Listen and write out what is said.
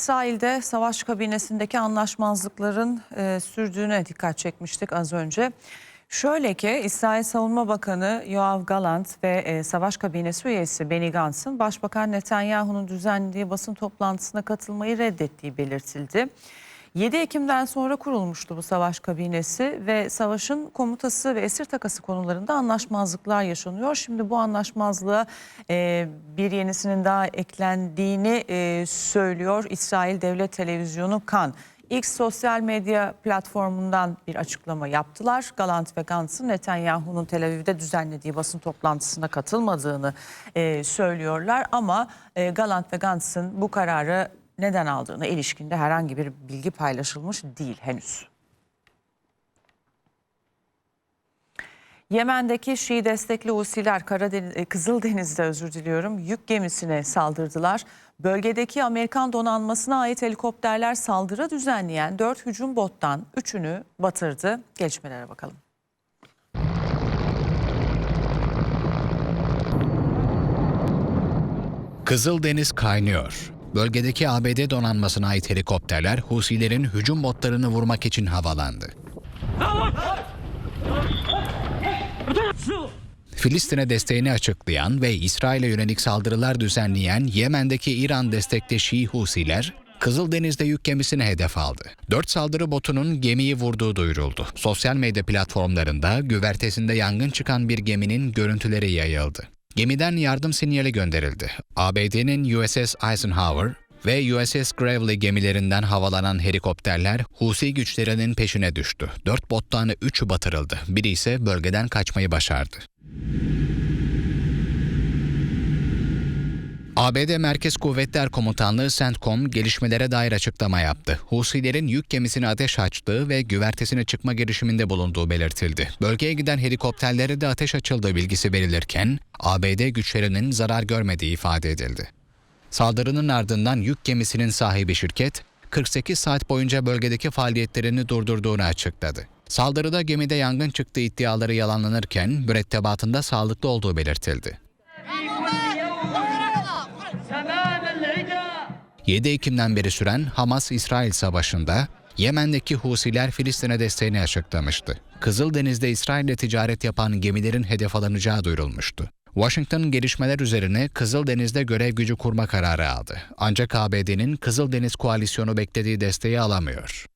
İsrail'de savaş kabinesindeki anlaşmazlıkların e, sürdüğüne dikkat çekmiştik az önce. Şöyle ki İsrail Savunma Bakanı Yoav Galant ve e, savaş kabinesi üyesi Benny Gantz'ın Başbakan Netanyahu'nun düzenlediği basın toplantısına katılmayı reddettiği belirtildi. 7 Ekim'den sonra kurulmuştu bu savaş kabinesi ve savaşın komutası ve esir takası konularında anlaşmazlıklar yaşanıyor. Şimdi bu anlaşmazlığa e, bir yenisinin daha eklendiğini e, söylüyor İsrail Devlet Televizyonu KAN. X sosyal medya platformundan bir açıklama yaptılar. Galant ve Gantz'ın Netanyahu'nun Tel Aviv'de düzenlediği basın toplantısına katılmadığını e, söylüyorlar. Ama e, Galant ve Gantz'ın bu kararı neden aldığına ilişkinde herhangi bir bilgi paylaşılmış değil henüz. Yemen'deki Şii destekli Husiler Karadeniz, e, Kızıldeniz'de özür diliyorum yük gemisine saldırdılar. Bölgedeki Amerikan donanmasına ait helikopterler saldırı düzenleyen 4 hücum bottan 3'ünü batırdı. Gelişmelere bakalım. Kızıldeniz kaynıyor. Bölgedeki ABD donanmasına ait helikopterler Husilerin hücum botlarını vurmak için havalandı. Filistin'e desteğini açıklayan ve İsrail'e yönelik saldırılar düzenleyen Yemen'deki İran destekli Şii Husiler, Kızıldeniz'de yük gemisini hedef aldı. Dört saldırı botunun gemiyi vurduğu duyuruldu. Sosyal medya platformlarında güvertesinde yangın çıkan bir geminin görüntüleri yayıldı. Gemiden yardım sinyali gönderildi. ABD'nin USS Eisenhower ve USS Gravely gemilerinden havalanan helikopterler Husi güçlerinin peşine düştü. Dört bottan üçü batırıldı. Biri ise bölgeden kaçmayı başardı. ABD Merkez Kuvvetler Komutanlığı CENTCOM gelişmelere dair açıklama yaptı. Husilerin yük gemisine ateş açtığı ve güvertesine çıkma girişiminde bulunduğu belirtildi. Bölgeye giden helikopterlere de ateş açıldığı bilgisi verilirken ABD güçlerinin zarar görmediği ifade edildi. Saldırının ardından yük gemisinin sahibi şirket 48 saat boyunca bölgedeki faaliyetlerini durdurduğunu açıkladı. Saldırıda gemide yangın çıktığı iddiaları yalanlanırken mürettebatında sağlıklı olduğu belirtildi. 7 Ekim'den beri süren Hamas-İsrail savaşında Yemen'deki Husiler Filistin'e desteğini açıklamıştı. Kızıldeniz'de İsrail'le ticaret yapan gemilerin hedef alınacağı duyurulmuştu. Washington gelişmeler üzerine Kızıldeniz'de görev gücü kurma kararı aldı. Ancak ABD'nin Kızıldeniz koalisyonu beklediği desteği alamıyor.